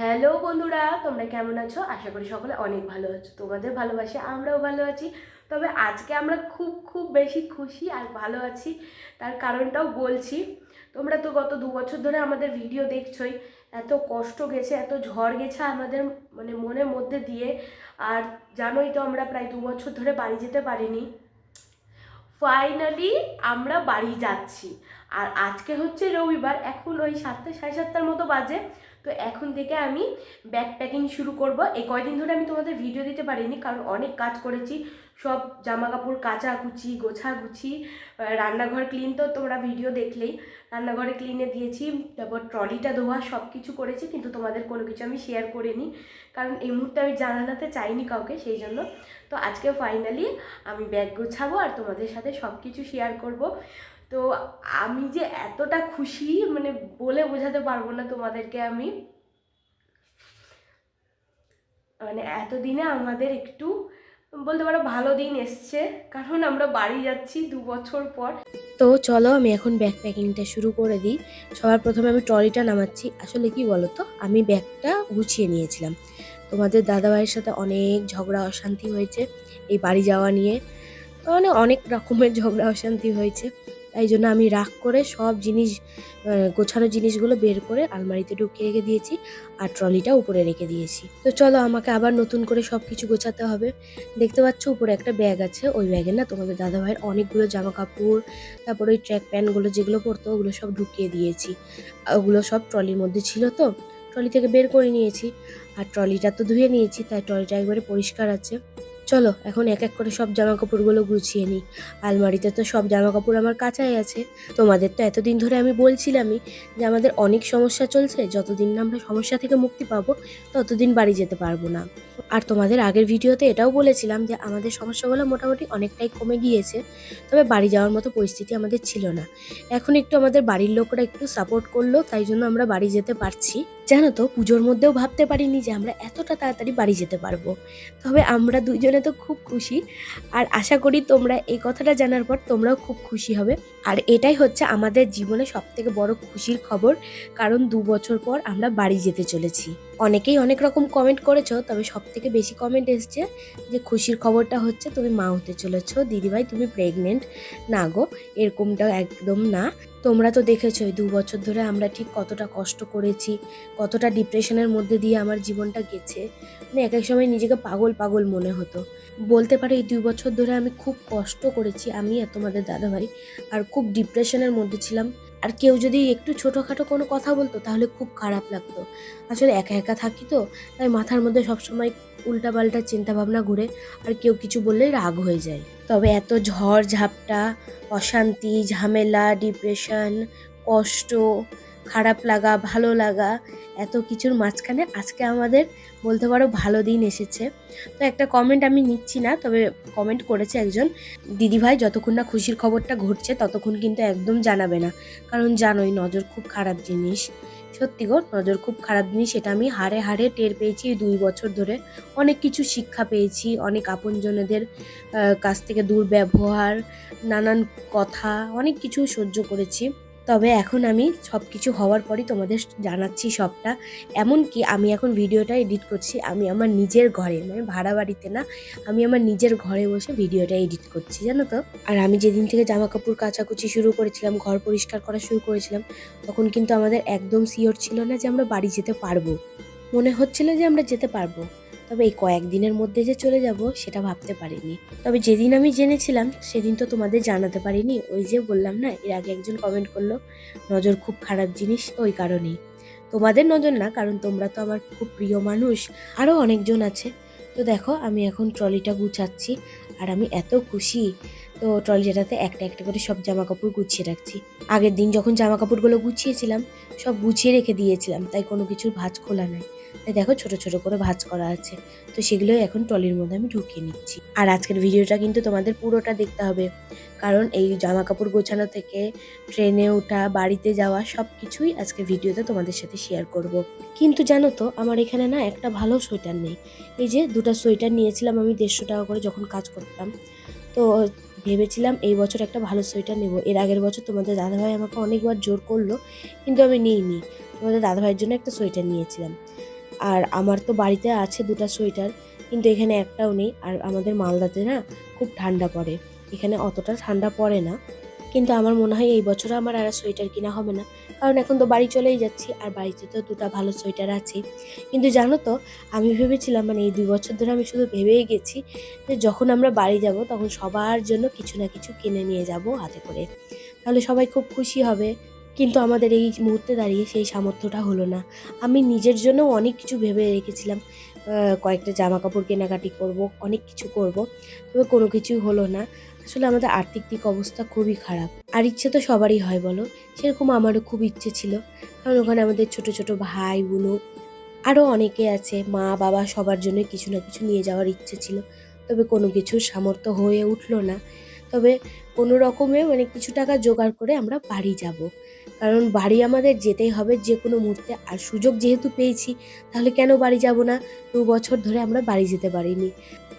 Hello বন্ধুরা, তোমরা কেমন আছো? আশা করি সকলে অনেক ভালো আছো। তোমাদের ভালোবাসে আমরাও ভালো আছি। তবে আজকে আমরা খুব খুব বেশি খুশি আর ভালো আছি, তার কারণটাও বলছি। তোমরা তো গত দু বছর ধরে আমাদের ভিডিও দেখছোই, এত কষ্ট গেছে, এত ঝড় গেছে আমাদের মানে মনের মধ্যে দিয়ে। আর জানোই তো আমরা প্রায় দু বছর ধরে বাড়ি যেতে পারিনি। ফাইনালি আমরা বাড়ি যাচ্ছি। আর আজকে হচ্ছে রবিবার, এখন ওই সাতটা, সাড়ে সাতটার মতো বাজে। তো এখন থেকে আমি ব্যাগ প্যাকিং শুরু করব। এই কয়দিন ধরে আমি তোমাদের ভিডিও দিতে পারিনি, কারণ অনেক কাজ করেছি। সব জামা কাপড় কাচা কুচি গোছা গুছি রান্নাঘর ক্লিন তো তোমরা ভিডিও দেখলেই। রান্নাঘরে ক্লিনে দিয়েছি, তারপর ট্রলিটা ধোয়া সব কিছু করেছি, কিন্তু তোমাদের কোনো কিছু আমি শেয়ার করিনি। কারণ এই মুহূর্তে আমি জানাতে চাইনি কাউকে, সেই জন্য। তো আজকে ফাইনালি আমি ব্যাগ গোছাবো আর তোমাদের সাথে সব কিছু শেয়ার করব। তো আমি যে এতটা খুশি মানে বলে বোঝাতে পারব না তোমাদেরকে আমি। মানে এতদিনে আমাদের একটু বলতে পারো ভালো দিন এসছে, কারণ আমরা বাড়ি যাচ্ছি দু বছর পর। তো চলো আমি এখন ব্যাগ প্যাকিংটা শুরু করে দিই। সবার প্রথমে আমি ট্রলিটা নামাচ্ছি। আসলে কি বলো তো আমি ব্যাগটা গুছিয়ে নিয়েছিলাম। তোমাদের দাদাভাইয়ের সাথে অনেক ঝগড়া অশান্তি হয়েছে এই বাড়ি যাওয়া নিয়ে। মানে অনেক রকমের ঝগড়া অশান্তি হয়েছে। তাই জন্য আমি রাগ করে সব জিনিস গোছানো জিনিসগুলো বের করে আলমারিতে ঢুকিয়ে রেখে দিয়েছি আর ট্রলিটা উপরে রেখে দিয়েছি। তো চলো আমাকে আবার নতুন করে সব কিছু গোছাতে হবে। দেখতে পাচ্ছ উপরে একটা ব্যাগ আছে, ওই ব্যাগে না তোমাদের দাদা ভাইয়ের অনেকগুলো জামা কাপড় তারপর ওই ট্র্যাক প্যান্টগুলো যেগুলো পরতো ওগুলো সব ঢুকিয়ে দিয়েছি। ওগুলো সব ট্রলির মধ্যে ছিল তো, ট্রলি থেকে বের করে নিয়েছি। আর ট্রলিটা তো ধুয়ে নিয়েছি, তাই ট্রলিটা একবারে পরিষ্কার আছে। চলো, এখন এক এক করে সব জামা কাপড়গুলো গুছিয়ে নিই। আলমারিতে তো সব জামা কাপড় আমার কাঁচাই আছে। তোমাদের তো এতদিন ধরে আমি বলছিলামই যে আমাদের অনেক সমস্যা চলছে, যতদিন না আমরা সমস্যা থেকে মুক্তি পাবো, ততদিন বাড়ি যেতে পারব না। আর তোমাদের আগের ভিডিওতে এটাও বলেছিলাম যে আমাদের সমস্যাগুলো মোটামুটি অনেকটাই কমে গিয়েছে, তবে বাড়ি যাওয়ার মতো পরিস্থিতি আমাদের ছিল না। এখন একটু আমাদের বাড়ির লোকরা একটু সাপোর্ট করল, তাই জন্য আমরা বাড়ি যেতে পারছি। জানো তো, পুজোর মধ্যেও ভাবতে পারিনি যে আমরা এতটা তাড়াতাড়ি বাড়ি যেতে পারব। তবে আমরা দুজনে তো খুব খুশি। আর আশা করি তোমরা এই কথাটা জানার পর তোমরাও খুব খুশি হবে। আর এটাই হচ্ছে আমাদের জীবনে সবথেকে বড় খুশির খবর, কারণ দু বছর পর আমরা বাড়ি যেতে চলেছি। অনেকেই অনেক রকম কমেন্ট করেছ, তবে সব থেকে বেশি কমেন্ট এসছে যে খুশির খবরটা হচ্ছে তুমি মা হতে চলেছো, দিদিভাই তুমি প্রেগনেন্ট না গো, এরকমটা একদম না। তোমরা তো দেখেছই দু বছর ধরে আমরা ঠিক কতটা কষ্ট করেছি, কতটা ডিপ্রেশনের মধ্যে দিয়ে আমার জীবনটা গেছে। মানে এক এক সময় নিজেকে পাগল পাগল মনে হতো। বলতে পারো এই দুই বছর ধরে আমি খুব কষ্ট করেছি, আমি আর তোমাদের দাদাভাই, আর খুব ডিপ্রেশনের মধ্যে ছিলাম। আর কেউ যদি একটু ছোটোখাটো কোনো কথা বলতো তাহলে খুব খারাপ লাগতো। আসলে একা একা থাকি তো, তাই মাথার মধ্যে সবসময় উল্টাপাল্টা চিন্তাভাবনা ঘুরে, আর কেউ কিছু বললে রাগ হয়ে যায়। তবে এত ঝড় ঝাপটা অশান্তি, ঝামেলা, ডিপ্রেশন, কষ্ট খারাপ লাগা, ভালো লাগা, এত কিছুর মাঝখানে আজকে আমাদের বলতে পারো ভালো দিন এসেছে। তো একটা কমেন্ট আমি নিচ্ছি না, তবে কমেন্ট করেছে একজন, দিদিভাই, যতক্ষণ না খুশির খবরটা ঘটছে, ততক্ষণ কিন্তু একদম জানাবে না। কারণ জানোই নজর খুব খারাপ জিনিস। সত্যি গো, নজর খুব খারাপ জিনিস সেটা আমি হাড়ে হাড়ে টের পেয়েছি দুই বছর ধরে। অনেক কিছু শিক্ষা পেয়েছি, অনেক আপনজনেদের কাছ থেকে দুর্ব্যবহার, নানান কথা, অনেক কিছু সহ্য করেছি। তবে এখন আমি সব কিছু হওয়ার পরই তোমাদের জানাচ্ছি সবটা। এমনকি আমি এখন ভিডিওটা এডিট করছি, আমি আমার নিজের ঘরে মানে ভাড়া বাড়িতে না, আমি আমার নিজের ঘরে বসে ভিডিওটা এডিট করছি, জানো তো? আর আমি যেদিন থেকে জামা কাপড় কাচাকুচি শুরু করেছিলাম, ঘর পরিষ্কার করা শুরু করেছিলাম, তখন কিন্তু আমাদের একদম শিওর ছিল না যে আমরা বাড়ি যেতে পারব। মনে হচ্ছিল যে আমরা যেতে পারব। তবে এই কয়েকদিনের মধ্যে যে চলে যাব সেটা ভাবতে পারিনি। তবে যেদিন আমি জেনেছিলাম, সেদিন তো তোমাদের জানাতে পারিনি। ওই যে বললাম না, এর আগে একজন কমেন্ট করল, নজর খুব খারাপ জিনিস ওই কারণেই। তোমাদের নজর না, কারণ তোমরা তো আমার খুব প্রিয় মানুষ। আরও অনেকজন আছে। তো দেখো, আমি এখন ট্রলিটা গুছাচ্ছি, আর আমি এত খুশি। তো ট্রলিটাতে একটা একটা করে সব জামা কাপড় গুছিয়ে রাখছি। আগের দিন যখন জামা কাপড়গুলো গুছিয়েছিলাম, সব গুছিয়ে রেখে দিয়েছিলাম, তাই কোনো কিছুর ভাঁজ খোলা নাই। দেখো ছোট ছোট করে ভাঁজ করা আছে। তো সেগুলোই এখন ট্রলির মধ্যে আমি ঢুকিয়ে নিচ্ছি। আর আজকের ভিডিওটা কিন্তু তোমাদের পুরোটা দেখতে হবে। কারণ এই জামা কাপড় গোছানো থেকে ট্রেনে ওঠা, বাড়িতে যাওয়া সব কিছুই আজকে ভিডিওতে তোমাদের সাথে শেয়ার করব। কিন্তু জানো তো, আমার এখানে না একটা ভালো সোয়েটার নেই। এই যে দুটো সোয়েটার নিয়েছিলাম আমি দেড়শো টাকা করে যখন কাজ করতাম। তো ভেবেছিলাম এই বছর একটা ভালো সোয়েটার নেব। এর আগের বছর তোমাদের দাদাভাই আমাকে অনেকবার জোর করল, কিন্তু আমি নিইনি। তোমাদের দাদাভাইয়ের জন্য একটা সোয়েটার নিয়েছিলাম। আর আমার তো বাড়িতে আছে দুটো সোয়েটার, কিন্তু এখানে একটাও নেই। আর আমাদের মালদাতে না খুব ঠান্ডা পড়ে। এখানে অতটা ঠান্ডা পড়ে না। কিন্তু আমার মনে হয় এই বছর আমার আর সোয়েটার কিনা হবে না। কারণ এখন তো বাড়ি চলেই যাচ্ছি, আর বাড়িতে তো দুটো ভালো সোয়েটার আছে কিন্তু জানো তো, আমি ভেবেছিলাম মানে এই দুই বছর ধরে আমি শুধু ভেবেই গেছি যে যখন আমরা বাড়ি যাব, তখন সবার জন্য কিছু না কিছু কিনে নিয়ে যাব হাতে করে। তাহলে সবাই খুব খুশি হবে। কিন্তু আমাদের এই মুহূর্তে দাঁড়িয়ে সেই সামর্থ্যটা হলো না। আমি নিজের জন্য অনেক কিছু ভেবে রেখেছিলাম। কয়েকটা জামা কাপড় কেনাকাটি করব, অনেক কিছু করব, তবে কোনো কিছুই হলো না। আসলে আমাদের আর্থিক দিক অবস্থা খুবই খারাপ। আর ইচ্ছে তো সবারই হয়, বলো? সেরকম আমারও খুব ইচ্ছে ছিল। কারণ ওখানে আমাদের ছোট ছোট ভাই বোনও আরও অনেকে আছে। মা, বাবা সবার জন্য কিছু না কিছু নিয়ে যাওয়ার ইচ্ছে ছিল। তবে কোনো কিছুর সামর্থ্য হয়ে উঠল না। তবে কোনো রকমে মানে কিছু টাকা জোগাড় করে আমরা বাড়ি যাব। কারণ বাড়ি আমাদের যেতেই হবে যে কোনো মুহূর্তে। আর সুযোগ যেহেতু পেয়েছি, তাহলে কেন বাড়ি যাব না? দু বছর ধরে আমরা বাড়ি যেতে পারিনি।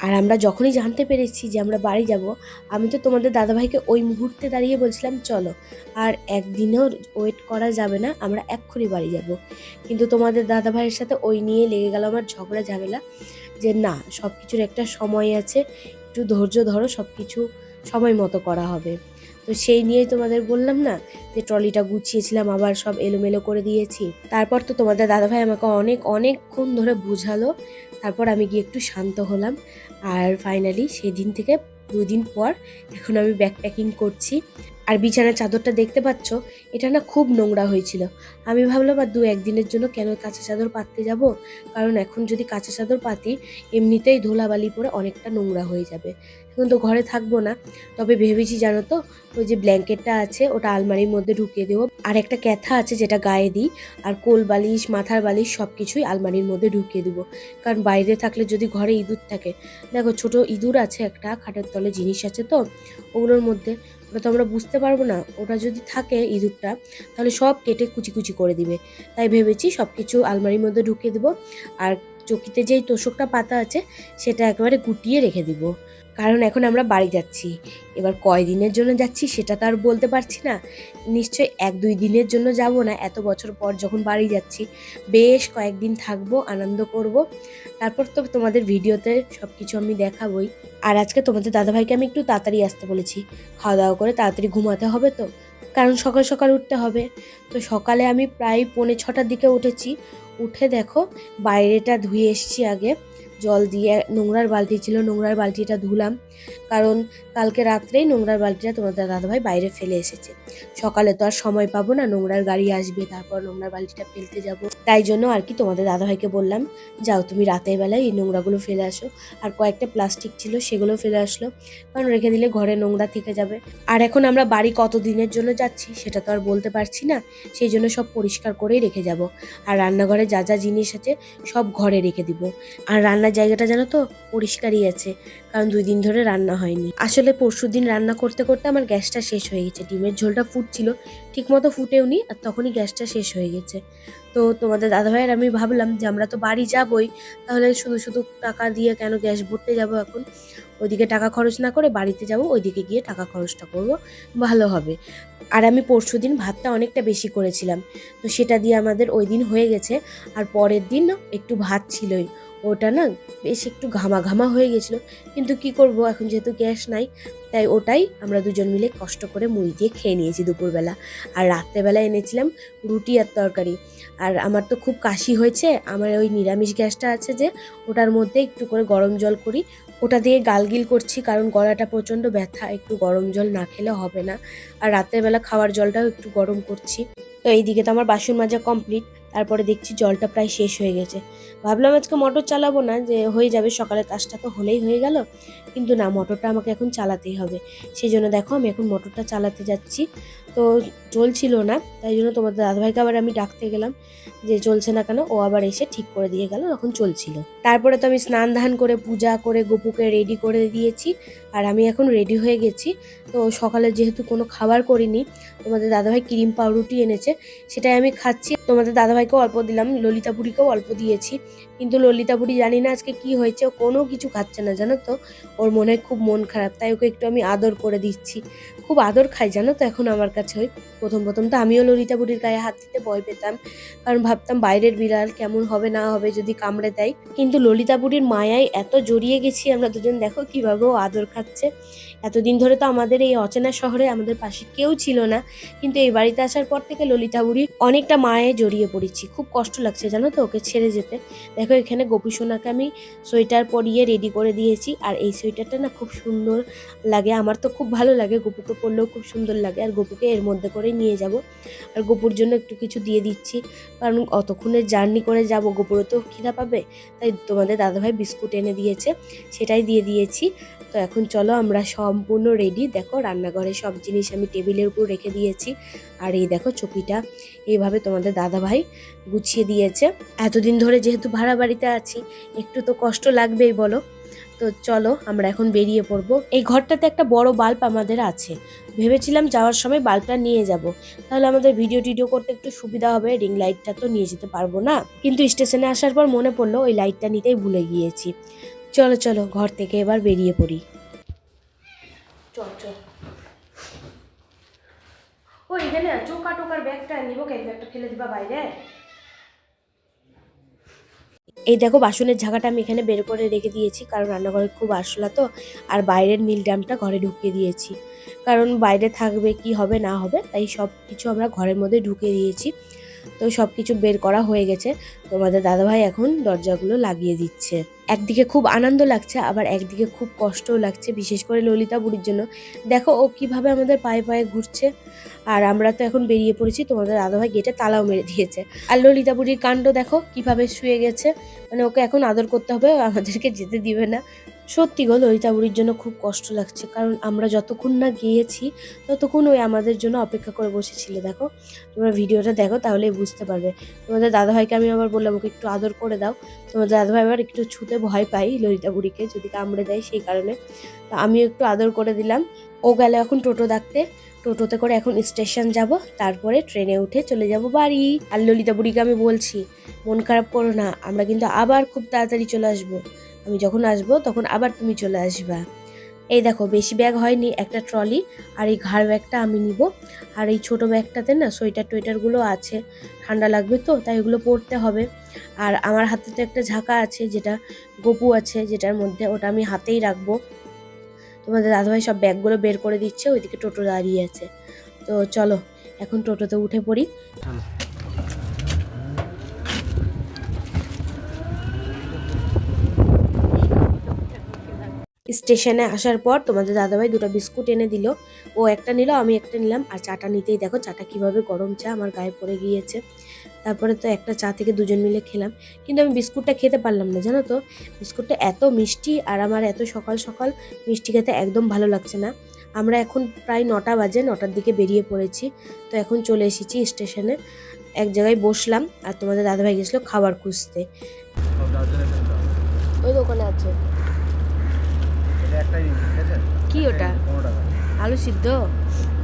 আর আমরা যখনই জানতে পেরেছি যে আমরা বাড়ি যাব, আমি তো তোমাদের দাদাভাইকে ওই মুহূর্তে দাঁড়িয়ে বলছিলাম, চলো। আর একদিনও ওয়েট করা যাবে না, আমরা এক্ষুনি বাড়ি যাব। কিন্তু তোমাদের দাদাভাইয়ের সাথে ওই নিয়ে লেগে গেল আমার ঝগড়া, ঝামেলা যে না সব কিছুর একটা সময় আছে, একটু ধৈর্য ধরো সব কিছু সময় মতো করা হবে। তো সেই নিয়েই তোমাদের বললাম না যে ট্রলিটা গুছিয়েছিলাম, আবার সব এলোমেলো করে দিয়েছি। তারপর তো তোমাদের দাদাভাই আমাকে অনেক, অনেকক্ষণ ধরে বুঝালো। তারপর আমি গিয়ে একটু শান্ত হলাম। আর ফাইনালি সেদিন থেকে দুদিন পর এখন আমি ব্যাকপ্যাকিং করছি। আর বিছানার চাদরটা দেখতে পাচ্ছ, এটা না খুব নোংরা হয়েছিল। আমি ভাবলাম, আর দু একদিনের জন্য কেন কাঁচা চাদর পাততে যাব? কারণ এখন যদি কাঁচা চাদর পাতি, এমনিতেই ধুলাবালি পরে অনেকটা নোংরা হয়ে যাবে। এখন তো ঘরে থাকব না। তবে ভেবেছি জানো তো, ওই যে ব্ল্যাঙ্কেটটা আছে, ওটা আলমারির মধ্যে ঢুকিয়ে দেবো। আর একটা ক্যাথা আছে যেটা গায়ে দিই, আর কোল বালিশ, মাথার বালিশ সব কিছুই আলমারির মধ্যে ঢুকিয়ে দেবো। কারণ বাইরে থাকলে যদি ঘরে ইঁদুর থাকে, দেখো ছোট ইঁদুর আছে একটা, খাটের তলে জিনিস আছে তো, ওগুলোর মধ্যে ওটা তো আমরা বুঝতে পারব না, ওটা যদি থাকে ইঁদুরটা তাহলে সব কেটে কুচি কুচি করে দিবে। তাই ভেবেছি সব কিছু আলমারির মধ্যে ঢুকিয়ে দেবো, আর চকিতে যেই তোষকটা পাতা আছে, সেটা একেবারে গুটিয়ে রেখে দিব। কারণ এখন আমরা বাড়ি যাচ্ছি। এবার কয় দিনের জন্য যাচ্ছি সেটা তো আর বলতে পারছি না। নিশ্চয়ই এক দুই দিনের জন্য যাব না, এত বছর পর যখন বাড়ি যাচ্ছি, বেশ কয়েকদিন থাকব, আনন্দ করব। তারপর তো তোমাদের ভিডিওতে সব কিছু আমি দেখাবই। আর আজকে তোমাদের দাদাভাইকে আমি একটু তাড়াতাড়ি আসতে বলেছি। খাওয়া দাওয়া করে তাড়াতাড়ি ঘুমাতে হবে তো, কারণ সকাল সকাল উঠতে হবে। তো সকালে আমি প্রায় পৌনে ছটার দিকে উঠেছি। উঠে দেখো, বাইরেটা ধুয়ে এসছি আগে। জল দিয়ে নোংরার বালতি ছিল, নোংরার বালতিটা ধুলাম। কারণ কালকে রাত্রেই নোংরার বালতিটা তোমাদের দাদাভাই বাইরে ফেলে এসেছে। সকালে তো আর সময় পাবো না, নোংরার গাড়ি আসবে, তারপর নোংরার বালতিটা ফেলতে যাব। তাই জন্য আর কি তোমাদের দাদাভাইকে বললাম, যাও তুমি রাতের বেলায় এই নোংরাগুলো ফেলে আসো। আর কয়েকটা প্লাস্টিক ছিল, সেগুলো ফেলে আসলো। কারণ রেখে দিলে ঘরে নোংরা থেকে যাবে। আর এখন আমরা বাড়ি কত দিনের জন্য যাচ্ছি, সেটা তো আর বলতে পারছি না। সেই জন্য সব পরিষ্কার করেই রেখে যাব। আর রান্নাঘরে যা যা জিনিস আছে, সব ঘরে রেখে দিব। আর রান্নার জায়গাটা জানো তো? পরিষ্কারই আছে। কারণ দুই দিন ধরে রান্না হয়নি। আসলে পরশু দিন রান্না করতে করতে আমার গ্যাসটা শেষ হয়ে গেছে। ডিমের ঝোলটা ফুটছিল, ঠিকমতো ফুটেওনি, আর তখনই গ্যাসটা শেষ হয়ে গেছে। তো তোমাদের দাদাভাইয়ের আমি ভাবলাম যে আমরা তো বাড়ি যাবই, তাহলে শুধু শুধু টাকা দিয়ে কেন গ্যাস ভরতে যাব এখন? ওইদিকে টাকা খরচ না করে বাড়িতে যাব, ওইদিকে গিয়ে টাকা খরচটা করব, ভালো হবে। আর আমি পরশু দিন ভাতটা অনেকটা বেশি করেছিলাম। তো সেটা দিয়ে আমাদের ওই দিন হয়ে গেছে, আর পরের দিন একটু ভাত ছিলই। ওটা না বেশ একটু ঘামা ঘামা হয়ে গেছিল। কিন্তু কি করব, এখন যেহেতু গ্যাস নাই, তাই ওটাই আমরা দুজন মিলে কষ্ট করে মুড়ি দিয়ে খেয়ে নিয়েছি দুপুরবেলা। আর রাত্রেবেলা এনেছিলাম রুটি আর তরকারি। আর আমার তো খুব কাশি হয়েছে, আমার ওই নিরামিষ গ্যাসটা আছে যে, ওটার মধ্যে একটু করে গরম জল করি। ওটা দিয়ে গালগিল করছি কারণ গলাটা প্রচণ্ড ব্যথা, একটু গরম জল না খেলে হবে না। আর রাতের বেলা খাওয়ার জলটাও একটু গরম করছি। তো এইদিকে তো আমার বাসন মাজা কমপ্লিট তারপরে দেখছি জলটা প্রায় শেষ হয়ে গেছে। ভাবলাম আজকে মোটর চালাবো না, যে হয়ে যাবে সকালে কাজটা তো হলেই হয়ে গেল, কিন্তু না মোটরটা আমাকে এখন চালাতেই হবে। সেই জন্য দেখো, আমি এখন মোটরটা চালাতে যাচ্ছি। তো চলছিল না, তাই জন্য তোমাদের দাদাভাইকে আবার আমি ডাকতে গেলাম, যে চলছে না কেন, ও আবার এসে ঠিক করে দিয়ে গেল, তখন চলছিল। তারপরে তো আমি স্নান ধান করে, পূজা করে, গোপুকে রেডি করে দিয়েছি, আর আমি এখন রেডি হয়ে গেছি। তো সকালে যেহেতু কোনো খাবার করিনি, তোমাদের দাদাভাই ক্রিম পাউরুটি এনেছে, সেটাই আমি খাচ্ছি। তোমাদের দাদাভাইকেও অল্প দিলাম, ললিতাপুরিকেও অল্প দিয়েছি। কিন্তু ললিতাপুরি জানি না আজকে কি হয়েছে, ও কোনো কিছু খাচ্ছে না, জানো তো? ওর মনে হয় খুব মন খারাপ, তাই ওকে একটু আমি আদর করে দিচ্ছি। খুব আদর খাই, জানো তো, এখন আমার কাছে ওই প্রথম প্রথম তো আমিও ললিতা বুড়ির গায়ে হাত দিতে ভয় পেতাম। কারণ ভাবতাম বাইরের বিড়াল কেমন হবে, না হবে যদি কামড়ে দেয়। কিন্তু ললিতা বুড়ির মায়ায় এত জড়িয়ে গেছি আমরা দুজন, দেখো কীভাবে ও আদর খাচ্ছে। এতদিন ধরে তো আমাদের এই অচেনা শহরে আমাদের পাশে কেউ ছিল না, কিন্তু এই বাড়িতে আসার পর থেকে ললিতা বুড়ি অনেকটা মায়ে জড়িয়ে পড়েছি। খুব কষ্ট লাগছে জানো তো ওকে ছেড়ে যেতে। দেখো এখানে গোপী সোনাকে আমি সোয়েটার পরিয়ে রেডি করে দিয়েছি আর এই সোয়েটারটা না খুব সুন্দর লাগে। আমার তো খুব ভালো লাগে, গপুকে পরলেও খুব সুন্দর লাগে আর গপুকে এর মধ্যে করে নিয়ে যাব। আর গোপুর জন্য একটু কিছু দিয়ে দিচ্ছি, কারণ অতক্ষণের জার্নি করে যাব, গপুরও তো খিদা পাবে, তাই তোমাদের দাদাভাই বিস্কুট এনে দিয়েছে, সেটাই দিয়ে দিয়েছি। তো এখন চলো আমরা সম্পূর্ণ রেডি দেখো রান্নাঘরে সব জিনিস আমি টেবিলের উপর রেখে দিয়েছি। আর এই দেখো চকিটা, এইভাবে তোমাদের দাদাভাই গুছিয়ে দিয়েছে। এতদিন ধরে যেহেতু ভাড়া বাড়িতে আছি, একটু তো কষ্ট লাগবেই বলো। তো চলো আমরা এখন বেরিয়ে পড়ব। এই ঘরটাতে একটা বড় বাল্ব আমাদের আছে। ভেবেছিলাম যাওয়ার সময় বাল্বটা নিয়ে যাব। তাহলে আমাদের ভিডিও টিডিও করতে একটু সুবিধা হবে রিং লাইটটা তো নিয়ে যেতে পারব না। কিন্তু স্টেশনে আসার পর মনে পড়ল ওই লাইটটা নিতেই ভুলে গিয়েছি। চলো চলো ঘর থেকে এবার বেরিয়ে পড়ি। চল চল। ও এখানে চোকা টোকার ব্যাগটা নিবো কেন? ব্যাগটা ফেলে দিবা বাইরে? এই দেখো বাসনের ঝাঁকাটা আমি এখানে বের করে রেখে দিয়েছি কারণ রান্নাঘরে খুব আসলা তো আর বাইরের নীল ড্রামটা ঘরে ঢুকিয়ে দিয়েছি। কারণ বাইরে থাকবে কি হবে না হবে তাই সব কিছু আমরা ঘরের মধ্যে ঢুকিয়ে দিয়েছি। তো সব কিছু বের করা হয়ে গেছে। তোমাদের দাদাভাই এখন দরজাগুলো লাগিয়ে দিচ্ছে। একদিকে খুব আনন্দ লাগছে, আবার একদিকে খুব কষ্টও লাগছে, বিশেষ করে ললিতা বুড়ির জন্য। দেখো ও কীভাবে আমাদের পায়ে পায়ে ঘুরছে। আর আমরা তো এখন বেরিয়ে পড়েছি, তোমাদের দাদাভাই গেটে তালাও মেরে দিয়েছে। আর ললিতা বুড়ির কাণ্ড দেখো, কীভাবে শুয়ে গেছে। মানে ওকে এখন আদর করতে হবে আমাদেরকে যেতে দিবে না। সত্যি গো, ললিতা বুড়ির জন্য খুব কষ্ট লাগছে। কারণ আমরা যতক্ষণ না গিয়েছি, ততক্ষণ ওই আমাদের জন্য অপেক্ষা করে বসেছিল, দেখো? তোমরা ভিডিওটা দেখো, তাহলেই বুঝতে পারবে। তোমাদের দাদাভাইকে আমি আবার বললাম, ওকে একটু আদর করে দাও। তোমাদের দাদাভাই আবার একটু ছুতে ভয় পাই ললিতা বুড়িকে, যদি কামড়ে দেয় সেই কারণে। তো আমিও একটু আদর করে দিলাম। ও গেল এখন টোটো ডাকতে। টোটোতে করে এখন স্টেশন যাব, তারপরে ট্রেনে উঠে চলে যাব বাড়ি। আর ললিতা বুড়িকে আমি বলছি, মন খারাপ করো না, আমরা কিন্তু আবার খুব তাড়াতাড়ি চলে আসব। আমি যখন আসব তখন আবার তুমি চলে আসবা। এই দেখো, বেশি ব্যাগ হয়নি, একটা ট্রলি আর এই ঘাড় ব্যাগটা আমি নিব। আর এই ছোট ব্যাগটাতে না সোয়েটার টোয়েটারগুলো আছে, ঠান্ডা লাগবে তো, তাই ওগুলো পরতে হবে। আর আমার হাতে তো একটা ঝাঁকা আছে, যেটা গপু আছে, যেটার মধ্যে ওটা আমি হাতেই রাখব। তোমাদের দাদাভাই সব ব্যাগগুলো বের করে দিচ্ছে, ওইদিকে টোটো দাঁড়িয়ে আছে। তো চলো, এখন টোটোতে উঠে পড়ি। স্টেশনে আসার পর তোমাদের দাদাভাই দুটো বিস্কুট এনে দিল। ও একটা নিল আমি একটা নিলাম। আর চাটা নিতেই দেখো চাটা কীভাবে গরম চা আমার গায়ে পড়ে গিয়েছে। তারপরে তো একটা চা থেকে দুজন মিলে খেলাম। কিন্তু আমি বিস্কুটটা খেতে পারলাম না জানো তো? বিস্কুটটা এত মিষ্টি আর আমার এত সকাল সকাল মিষ্টি খেতে একদম ভালো লাগছে না। আমরা এখন প্রায় নটা বাজে নটার দিকে বেরিয়ে পড়েছি। তো এখন চলে এসেছি স্টেশনে। এক জায়গায় বসলাম আর তোমাদের দাদাভাই গেছিল খাবার খুঁজতে। ওই দোকানে আছে এটা একটাই নিন, ঠিক আছে? কি ওটা? আলু সিদ্ধ?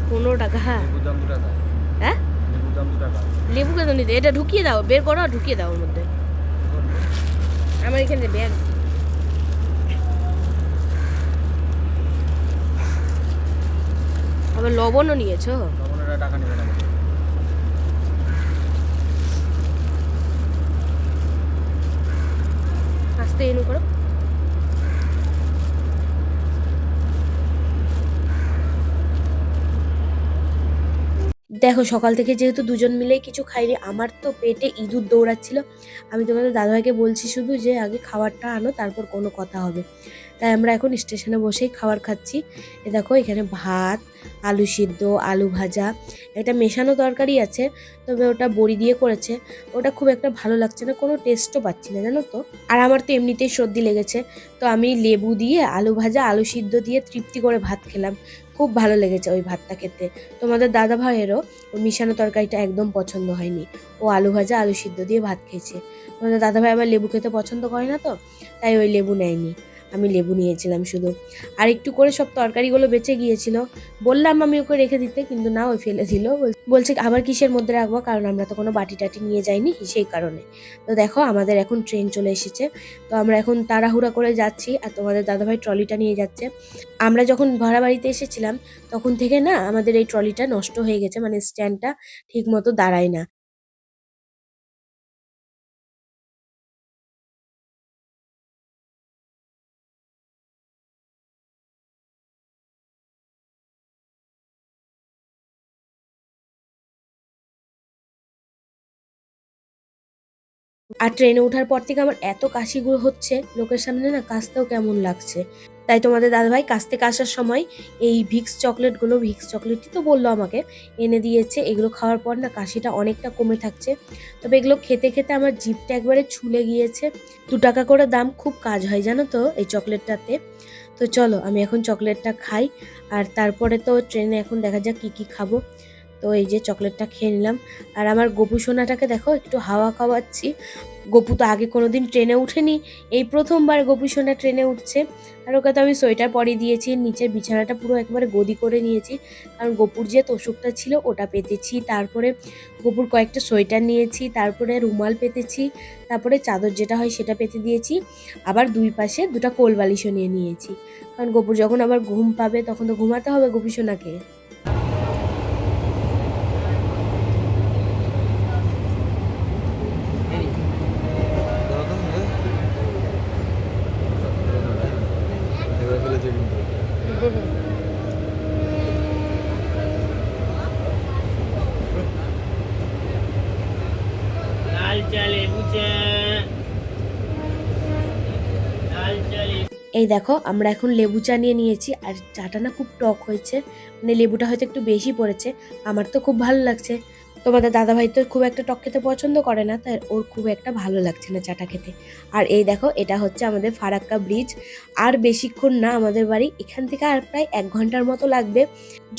পনেরো টাকা হ্যাঁ। হ্যাঁ। লেবু কেন নিতে? এটা ঢুকিয়ে দাও, বের করো ঢুকিয়ে দাও ওর মধ্যে। আমার এখানে ব্যাগ। আবার লবণও নিয়েছো? টাকা নেবে এনু করো। দেখো, সকাল থেকে যেহেতু দুজন মিলেই কিছু খাইনি, আমার তো পেটে ইঁদুর দৌড়াচ্ছিল। আমি তোমাদের দাদাভাইকে বলছি শুধু যে, আগে খাবারটা আনো, তারপর কোনো কথা হবে। তাই আমরা এখন স্টেশনে বসেই খাবার খাচ্ছি। এ দেখো, এখানে ভাত, আলু সিদ্ধ, আলু ভাজা, একটা মেশানো তরকারি আছে, তবে ওটা বড়ি দিয়ে করেছে। ওটা খুব একটা ভালো লাগছে না, কোনো টেস্টও পাচ্ছি না, জানো তো? আর আমার তো এমনিতেই সর্দি লেগেছে, তো আমি লেবু দিয়ে, আলু ভাজা, আলু সিদ্ধ দিয়ে তৃপ্তি করে ভাত খেলাম। খুব ভালো লেগেছে ওই ভাতটা খেতে। তোমাদের দাদা ভাইয়েরও মিশানো তরকারিটা একদম পছন্দ হয়নি। ও আলু ভাজা, আলু সিদ্ধ দিয়ে ভাত খেয়েছে। তোমাদের দাদা ভাই আবার লেবু খেতে পছন্দ করে না তো? তাই ওই লেবু নেয়নি। আমি লেবু নিয়েছিলাম শুধু। আর একটু করে সব তরকারিগুলো বেঁচে গিয়েছিল। বললাম আমি ওকে রেখে দিতে, কিন্তু না ওই ফেলে দিল। বলছে, আবার কিসের মধ্যে রাখব? কারণ আমরা তো কোনো বাটি টাটি নিয়ে যাইনি সেই কারণে। তো দেখো, আমাদের এখন ট্রেন চলে এসেছে। তো আমরা এখন তাড়াহুড়া করে যাচ্ছি আর তোমাদের দাদাভাই ট্রলিটা নিয়ে যাচ্ছে। আমরা যখন ভাড়া বাড়িতে এসেছিলাম, তখন থেকে না, আমাদের এই ট্রলিটা নষ্ট হয়ে গেছে। মানে স্ট্যান্ডটা ঠিক মতো দাঁড়ায় না। আর ট্রেনে ওঠার পর থেকে আমার এত কাশিগুলো হচ্ছে, লোকের সামনে না কাশতেও কেমন লাগছে। তাই তোমাদের দাদাভাই কাছ থেকে আসার সময় এই ভিক্স চকলেটগুলো ভিক্স চকলেটই তো বলল আমাকে, এনে দিয়েছে। এগুলো খাওয়ার পর না কাশিটা অনেকটা কমে থাকছে। তবে এগুলো খেতে খেতে আমার জিভটা একবারে ছুলে গিয়েছে। দু টাকা করে দাম, খুব কাজ হয় জানো তো এই চকলেটটাতে তো চলো, আমি এখন চকলেটটা খাই। আর তারপরে তো ট্রেনে এখন দেখা যাক কী কী খাব। তো এই যে চকলেটটা খেয়ে নিলাম। আর আমার গপু সোনাটাকে দেখো, একটু হাওয়া খাওয়াচ্ছি। গপু তো আগে কোনোদিন ট্রেনে উঠেনি। এই প্রথমবার গপু সোনা ট্রেনে উঠছে। আর ওকে তো আমি সোয়েটার পরিয়ে দিয়েছি, নিচের বিছানাটা পুরো একবারে গদি করে নিয়েছি। কারণ গপুর যে তোষকটা ছিল, ওটা পেতেছি। তারপরে গপুর কয়েকটা সোয়েটার নিয়েছি, তারপরে রুমাল পেতেছি, তারপরে চাদর যেটা হয় সেটা পেতে দিয়েছি। আবার দুই পাশে দুটো কোল বালিশও নিয়ে নিয়েছি। কারণ গপুর যখন আবার ঘুম পাবে, তখন তো ঘুমাতে হবে গপু সোনাকে এবার ফেলেছে কিন্তু লাল চালে বুঝে লাল চালে এই দেখো, আমরা এখন লেবু চা নিয়ে নিয়েছি, আর চাটা না খুব টক হয়েছে মানে লেবুটা হয়তো একটু বেশি পড়েছে, আমার তো খুব ভালো লাগছে। তোমাদের দাদাভাই তো খুব একটা টক খেতে পছন্দ করে না, তাই ওর খুব একটা ভালো লাগছে না চাটা খেতে। আর এই দেখো, এটা হচ্ছে আমাদের ফারাক্কা ব্রিজ। আর বেশিক্ষণ না আমাদের বাড়ি, এখান থেকে আর প্রায় এক ঘণ্টার মতো লাগবে।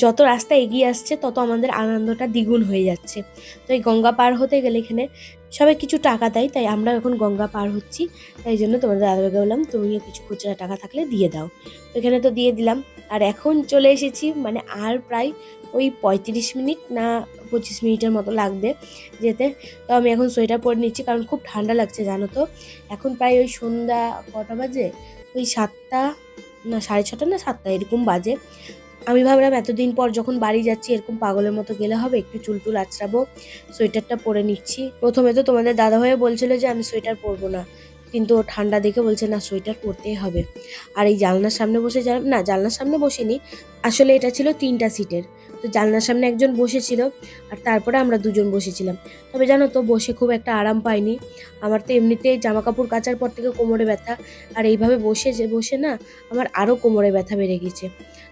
যত রাস্তা এগিয়ে আসছে, তত আমাদের আনন্দটা দ্বিগুণ হয়ে যাচ্ছে। তো এই গঙ্গা পার হতে গেলে এখানে সবাই কিছু টাকা দেয়, তাই আমরা এখন গঙ্গা পার হচ্ছি। তাই জন্য তোমাদের দাদাভাইকে বললাম তুমিও কিছু খুচরা টাকা থাকলে দিয়ে দাও। তো এখানে তো দিয়ে দিলাম। আর এখন চলে এসেছি মানে আর প্রায় ওই পঁয়ত্রিশ মিনিট না পঁচিশ মিনিটের মতো লাগবে যেতে। তো আমি এখন সোয়েটার পরে নিচ্ছি কারণ খুব ঠান্ডা লাগছে, জানো তো। এখন প্রায় ওই সন্ধ্যা কটা বাজে? ওই সাতটা না, সাড়ে ছটা না সাতটা, এরকম বাজে। আমি ভাবলাম এতদিন পর যখন বাড়ি যাচ্ছি, এরকম পাগলের মতো গেলে হবে? একটু চুল টুল আঁচড়াবো সোয়েটারটা পরে নিচ্ছি। প্রথমে তো তোমাদের দাদা হয়ে বলছিল যে আমি সোয়েটার পরবো না। কিন্তু ও ঠান্ডা দেখে বলছে, না, সোয়েটার পরতেই হবে। আর এই জানলার সামনে বসে না, জানলার সামনে বসিনি। আসলে এটা ছিল তিনটা সিটের। তো জানলার সামনে একজন বসেছিল আর তারপরে আমরা দুজন বসেছিলাম। তবে জানো তো, বসে খুব একটা আরাম পাইনি। আমার তো এমনিতেই জামা কাপড় কাচার পর থেকে কোমরে ব্যথা। আর এইভাবে বসে যে, বসে না, আমার আরও কোমরে ব্যথা বেড়ে গেছে।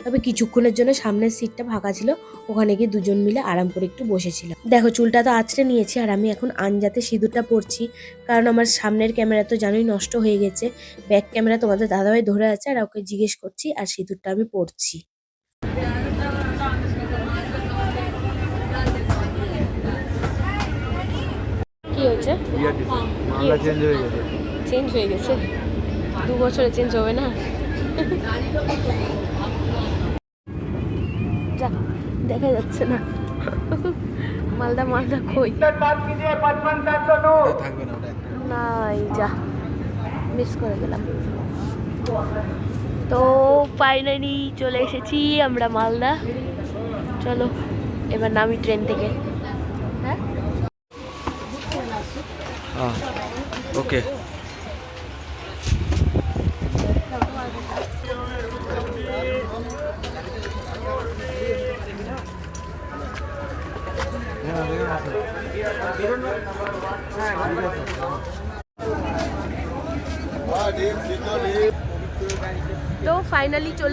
তবে কিছুক্ষণের জন্য সামনের সিটটা ফাঁকা ছিল। ওখানে গিয়ে দুজন মিলে আরাম করে একটু বসেছিলাম। দেখো, চুলটা তো আঁচড়ে নিয়েছি আর আমি এখন আনজাতে সিঁদুরটা পরছি। কারণ আমার সামনের ক্যামেরা তো জানোই নষ্ট হয়ে গেছে। ব্যাক ক্যামেরা তোমাদের দাদাভাই ধরে আছে আর ওকে জিজ্ঞেস করছি, আর সিঁদুরটা আমি পরছি। কি হয়েছে? চেঞ্জ হয়ে গেছে। চেঞ্জ হয়ে গেছে? দু বছরে চেঞ্জ হবে না? যা দেখা যাচ্ছে না। মালদা মালদা কই? নাই যা মিস করে গেলাম। তো ফাইনালি চলে এসেছি আমরা মালদা। চলো এবার নামি ট্রেন থেকে হ্যাঁ হ্যাঁ ওকে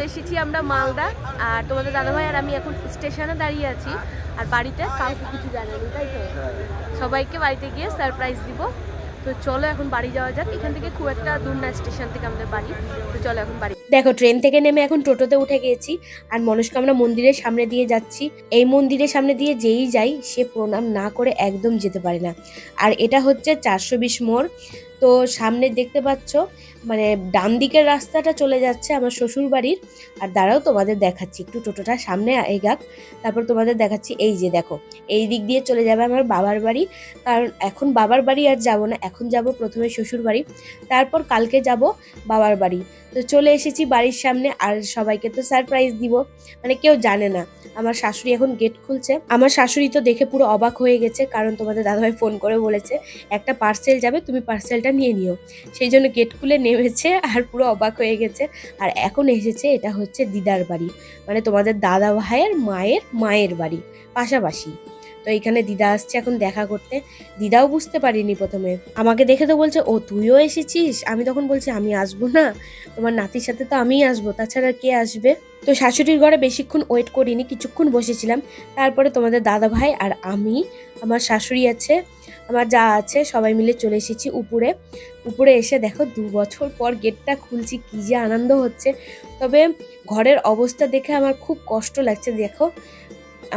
চলে এসেছি আমরা মালদা। আর তোমাদের দাদাভাই আর আমি এখন স্টেশনে দাঁড়িয়ে আছি। আর বাড়িতে কাউকে কিছু জানানি তাই তো? সবাইকে বাড়িতে গিয়ে সারপ্রাইজ দিব। তো চলো এখন বাড়ি যাওয়া যাক। এখান থেকে খুব একটা দূর না, স্টেশন থেকে আমাদের বাড়ি। তো চলো এখন বাড়ি। দেখো ট্রেন থেকে নেমে এখন টোটোতে উঠে গিয়েছি আর মনস্কামনা মন্দিরের সামনে দিয়ে যাচ্ছি। এই মন্দিরের সামনে দিয়ে যেই যাই, সে প্রণাম না করে একদম যেতে পারে না। আর এটা হচ্ছে চারশো বিশ মোড়। তো সামনে দেখতে পাচ্ছ মানে ডান দিকের রাস্তাটা চলে যাচ্ছে আমার শ্বশুর বাড়ির আর দাঁড়াও, তোমাদের দেখাচ্ছি। একটু টোটোটা সামনে এগাক। তারপর তোমাদের দেখাচ্ছি, এই যে দেখো, এই দিক দিয়ে চলে যাবে আমার বাবার বাড়ি। কারণ এখন বাবার বাড়ি আর যাব না, এখন যাব প্রথমে শ্বশুর বাড়ি তারপর কালকে যাব বাবার বাড়ি। তো চলে এসেছি বাড়ির সামনে, আর সবাইকে তো সারপ্রাইজ দিব। মানে কেউ জানে না, আমার শাশুড়ি এখন গেট খুলছে। আমার শাশুড়ি তো দেখে পুরো অবাক হয়ে গেছে, কারণ তোমাদের দাদাভাই ফোন করে বলেছে, একটা পার্সেল যাবে, তুমি পার্সেলটা নিয়ে নিও। সেই জন্য গেট খুলে নেমেছে আর পুরো অবাক হয়ে গেছে। আর এখন এসেছে এটা হচ্ছে দিদার বাড়ি। মানে তোমাদের দাদা ভাইয়ের মায়ের মায়ের বাড়ি পাশাপাশি। তো এখানে দিদা আসছে এখন দেখা করতে। দিদাও বুঝতে পারিনি প্রথমে। আমাকে দেখে তো বলছে, ও, তুইও এসেছিস? আমি তখন বলছি, আমি আসব না। তোমার নাতির সাথে তো আমিই আসব। তাছাড়া কে আসবে? তো শাশুড়ির ঘরে বেশিক্ষণ ওয়েট করিনি, কিছুক্ষণ বসেছিলাম। তারপরে তোমাদের দাদা ভাই আর আমি, আমার শাশুড়ি আছে আমার যা আছে সবাই মিলে চলে এসেছি উপরে। উপরে এসে দেখো দু বছর পর গেটটা খুলছি, কী যে আনন্দ হচ্ছে। তবে ঘরের অবস্থা দেখে আমার খুব কষ্ট লাগছে, দেখো।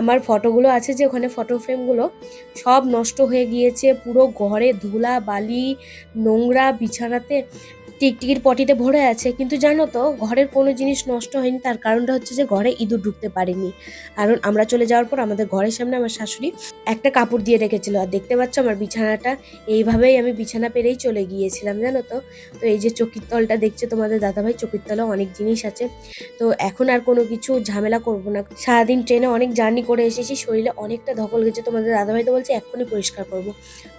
আমার ফটোগুলো আছে যে ওখানে ফটো ফ্রেমগুলো, সব নষ্ট হয়ে গিয়েছে, পুরো ঘরে ধুলা, বালি, নোংরা, বিছানাতে। টিকটিকির পটিতে ভরে আছে। কিন্তু জানো তো, ঘরের কোনো জিনিস নষ্ট হয়নি, তার কারণটা হচ্ছে যে ঘরে ইঁদুর ঢুকতে পারেনি। কারণ আমরা চলে যাওয়ার পর আমাদের ঘরের সামনে আমার শাশুড়ি একটা কাপড় দিয়ে রেখেছিল। আর দেখতে পাচ্ছ আমার বিছানাটা, এইভাবেই আমি বিছানা পেরেই চলে গিয়েছিলাম, জানো তো। তো এই যে চকির তলটা দেখছে তোমাদের দাদাভাই, চকির তলে অনেক জিনিস আছে। তো এখন আর কোনো কিছু ঝামেলা করব না। সারাদিন ট্রেনে অনেক জার্নি করে এসেছি, শরীরে অনেকটা ধকল গেছে তোমাদের দাদাভাই তো বলছে, এক্ষুনি পরিষ্কার করব।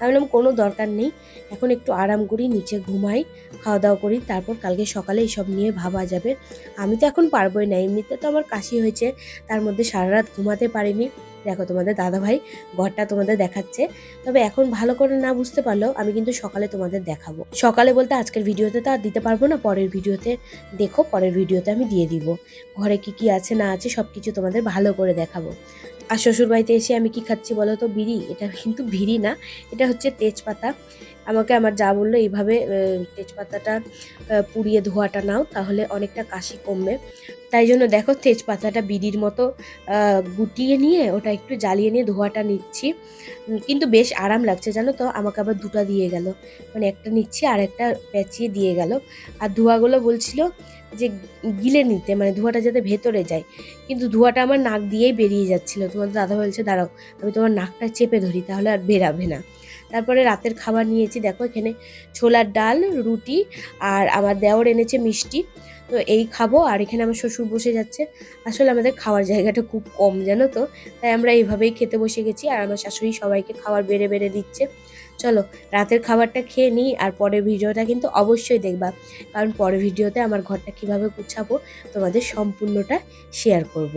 আমি বললাম, কোনো দরকার নেই, এখন একটু আরাম করি, নিচে ঘুমাই, খাওয়া দাওয়া করি, তারপর কালকে সকালে এইসব নিয়ে ভাবা যাবে। আমি তো এখন পারবোই না, এমনিতে তো আমার কাশি হয়েছে, তার মধ্যে সারা রাত ঘুমাতে পারিনি। দেখো তোমাদের দাদাভাই ঘরটা তোমাদের দেখাচ্ছে। তবে এখন ভালো করে না বুঝতে পারলেও আমি কিন্তু সকালে তোমাদের দেখাবো। সকালে বলতে আজকের ভিডিওতে তো আর দিতে পারব না, পরের ভিডিওতে দেখো, পরের ভিডিওতে আমি দিয়ে দিব। ঘরে কি কি আছে, না আছে সব কিছু তোমাদের ভালো করে দেখাবো। আর শ্বশুর বাড়িতে এসে আমি কি খাচ্ছি বলো তো, বিড়ি। এটা কিন্তু বিড়ি না, এটা হচ্ছে তেজপাতা। আমাকে আমার যা বলল, এইভাবে তেজপাতাটা পুড়িয়ে ধোয়াটা নাও, তাহলে অনেকটা কাশি কমবে। তাই জন্য দেখো, তেজপাতাটা বিড়ির মতো গুটিয়ে নিয়ে, ওটা একটু জ্বালিয়ে নিয়ে ধোয়াটা নিচ্ছি। কিন্তু বেশ আরাম লাগছে, জানো তো? আমাকে আবার দুটো দিয়ে গেল। মানে একটা নিচ্ছি, আর একটা পেঁচিয়ে দিয়ে গেল। আর ধোঁয়াগুলো বলছিল যে, গিলে নিতে মানে ধোঁয়াটা যাতে ভেতরে যায়। কিন্তু ধোঁয়াটা আমার নাক দিয়েই বেরিয়ে যাচ্ছিল। তোমার দাদা বলছে, দাঁড়াও, আমি তোমার নাকটা চেপে ধরি, তাহলে আর বেরাবে না। তারপরে রাতের খাবার নিয়েছি, দেখো এখানে ছোলার ডাল, রুটি আর আমার দেওর এনেছে মিষ্টি। তো এই খাব আর এখানে আমার শ্বশুর বসে যাচ্ছে। আসলে আমাদের খাওয়ার জায়গাটা খুব কম, জানো তো? তাই আমরা এইভাবেই খেতে বসে গেছি আর আমার শাশুড়ি সবাইকে খাবার বেড়ে বেড়ে দিচ্ছে। চলো, রাতের খাবারটা খেয়ে নিই আর পরের ভিডিওটা কিন্তু অবশ্যই দেখবা। কারণ পরের ভিডিওতে আমার ঘরটা কীভাবে গুছাবো তোমাদের সম্পূর্ণটা শেয়ার করব।